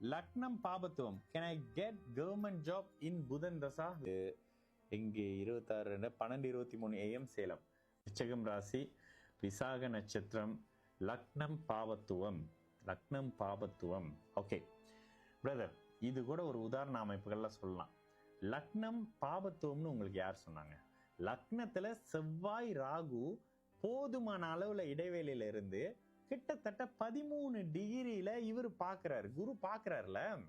லக்னம் பாபத்துவம். Can I get government job in Budhan dasha இங்கே இருபத்தாறு ரெண்டு பன்னெண்டு இருபத்தி மூணு ஏஎம் சேலம். விச்சகம் ராசி விசாக நட்சத்திரம் லக்னம் பாவத்துவம் லக்னம் பாபத்துவம். ஓகே பிரதர் இது கூட ஒரு உதாரண அமைப்புகள்லாம் சொல்லலாம். லக்னம் பாபத்துவம்னு உங்களுக்கு யார் சொன்னாங்க? லக்னத்தில் செவ்வாய் ராகு போதுமான அளவில் இடைவேளையில இருந்து கிட்டத்தட்ட பதிமூணு டிகிரியில இவர் பாக்குறாரு. குரு பாக்குறாருல?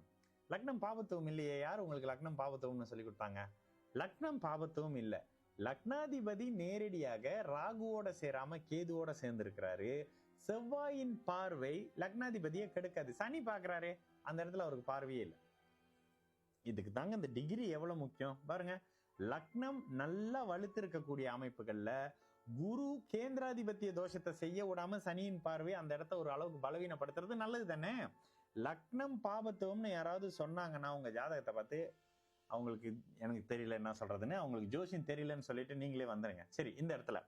லக்னம் பாபத்துவம் இல்லையே. யார் உங்களுக்கு லக்னம் பாபத்துவம்னு சொல்லி கொடுத்தாங்க? லக்னம் பாபத்துவம் இல்லை. லக்னாதிபதி நேரடியாக ராகுவோட சேராம கேதுவோட சேர்ந்திருக்கிறாரு. செவ்வாயின் பார்வை லக்னாதிபதியை கெடுக்காது. சனி பாக்குறாரே. அந்த இடத்துல அவருக்கு பார்வையே இல்லை. இதுக்கு தாங்க இந்த டிகிரி எவ்வளவு முக்கியம்? பாருங்க. லக்னம் நல்லா வலுத்திருக்கக்கூடிய அமைப்புகள்ல குரு கேந்திராதிபத்திய தோஷத்தை செய்ய விடாம சனியின் பார்வை அந்த இடத்த ஒரு அளவுக்கு பலவீனப்படுத்துறது நல்லது தானே? லக்னம் பாபத்துவம்னு யாராவது சொன்னாங்கன்னா உங்க ஜாதகத்தை பார்த்து அவங்களுக்கு எனக்கு தெரியல என்ன சொல்றதுன்னு அவங்களுக்கு ஜோசியம் தெரியலன்னு சொல்லிட்டு நீங்களே வந்துருங்க. சரி இந்த இடத்துல.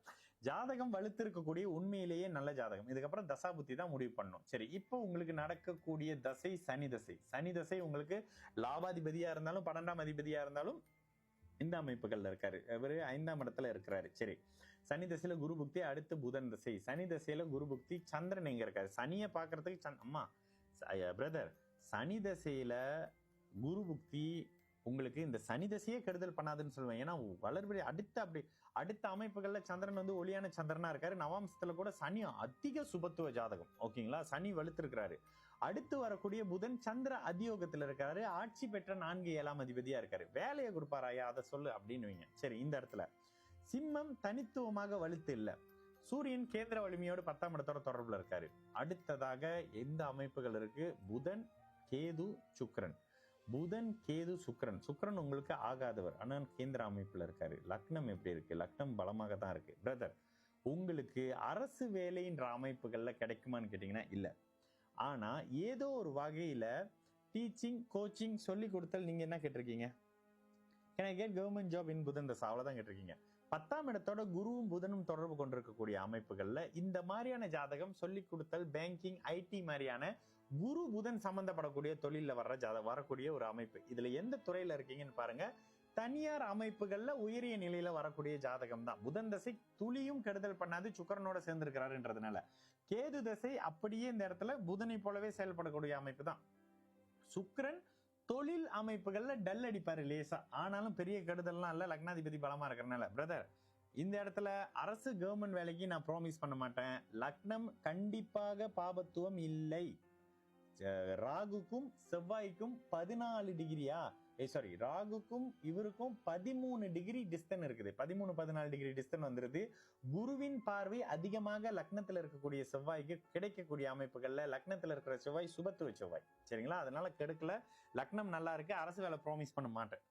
ஜாதகம் வலுத்திருக்கக்கூடிய உண்மையிலேயே நல்ல ஜாதகம். இதுக்கப்புறம் தசாபுத்தி தான் முடிவு பண்ணும் சரி இப்போ உங்களுக்கு நடக்கக்கூடிய தசை சனி தசை. சனி தசை உங்களுக்கு லாபாதிபதியா இருந்தாலும் பன்னெண்டாம் அதிபதியா இருந்தாலும் இந்த அமைப்புகள்ல இருக்காரு. இவரு ஐந்தாம் இடத்துல இருக்கிறாரு. சரி. சனி தசையில குரு புக்தி அடுத்து புதன் தசை. சனி தசையில குரு புக்தி சந்திரன் எங்க இருக்காரு? சனியை பாக்குறதுக்கு சந் அம்மா பிரதர் சனி தசையில குரு புக்தி உங்களுக்கு இந்த சனி தசையே கெடுதல் பண்ணாதுன்னு சொல்லுவேன். ஏன்னா வளர்பிடி அடுத்த அப்படி அடுத்த அமைப்புகள்ல சந்திரன் வந்து ஒளியான சந்திரனா இருக்காரு. நவாம்சத்துல கூட சனி அதிக சுபத்துவ ஜாதகம். ஓகேங்களா சனி வலுத்திருக்கிறாரு. அடுத்து வரக்கூடிய புதன் சந்திர அதியோகத்துல இருக்காரு. ஆட்சி பெற்ற நான்கு ஏழாம் அதிபதியா இருக்காரு. வேலையை கொடுப்பாராயா அதை சொல்லு அப்படின்னு வைங்க. சரி இந்த இடத்துல. சிம்மம் தனித்துவமாக வலுத்து இல்லை. சூரியன் கேந்திர வலிமையோடு பத்தாம் இடத்தோட தொடர்புல இருக்காரு. அடுத்ததாக எந்த அமைப்புகள் இருக்கு? புதன் கேது சுக்கரன். புதன் கேது சுக்ரன் சுக்ரன் உங்களுக்கு ஆகாதவர். ஆனால் கேந்திர அமைப்புல இருக்காரு. லக்னம் எப்படி இருக்கு? லக்னம் பலமாக தான் இருக்கு. பிரதர் உங்களுக்கு அரசு வேலைன்ற அமைப்புகள்ல கிடைக்குமான்னு கேட்டீங்கன்னா இல்ல. ஆனா ஏதோ ஒரு வகையில டீச்சிங் கோச்சிங் சொல்லி கொடுத்தல் நீங்க என்ன கேட்டிருக்கீங்க? Can I get government job in Budhan? Dasha அவ்வளவுதான் கேட்டிருக்கீங்க. பத்தாம் இடத்தோட குருவும் புதனும் தொடர்பு கொண்டிருக்கக்கூடிய அமைப்புகள்ல இந்த மாதிரியான ஜாதகம் சொல்லிக் கொடுத்தல் பேங்கிங் ஐடி மாதிரியான குரு புதன் சம்பந்தப்படக்கூடிய தொழிலில் வர்ற ஜாத வரக்கூடிய ஒரு அமைப்பு. இதில் எந்த துறையில் இருக்கீங்கன்னு பாருங்க. தனியார் அமைப்புகளில் உயரிய நிலையில் வரக்கூடிய ஜாதகம் தான். புதன் தசை துளியும் கெடுதல் பண்ணாது சுக்கரனோட சேர்ந்திருக்கிறாருன்றதுனால. கேது தசை அப்படியே இந்த இடத்துல புதனை போலவே செயல்படக்கூடிய அமைப்பு தான். சுக்கரன் தொழில் அமைப்புகள்ல டல் அடிப்பாரு லேசா. ஆனாலும் பெரிய கெடுதல்லாம் இல்லை. லக்னாதிபதி பலமா இருக்கிறனால. பிரதர் இந்த இடத்துல அரசு கவர்மெண்ட் வேலைக்கு நான் ப்ராமிஸ் பண்ண மாட்டேன். லக்னம் கண்டிப்பாக பாபத்துவம் இல்லை. ராகுக்கும் செவ்வாய்க்கும் பதினாலு டிகிரியா? ஏ சாரி ராகுக்கும் இவருக்கும் பதிமூணு டிகிரி டிஸ்டன் இருக்குது. பதிமூணு பதினாலு டிகிரி டிஸ்டன் வந்துருது. குருவின் பார்வை அதிகமாக லக்னத்தில் இருக்கக்கூடிய செவ்வாய்க்கு கிடைக்கக்கூடிய அமைப்புகள்ல லக்னத்தில் இருக்கிற செவ்வாய் சுபத்துவ செவ்வாய். சரிங்களா? அதனால கெடுக்கல. லக்னம் நல்லா இருக்கு. அரசு வேலை ப்ராமிஸ் பண்ண மாட்டேன்.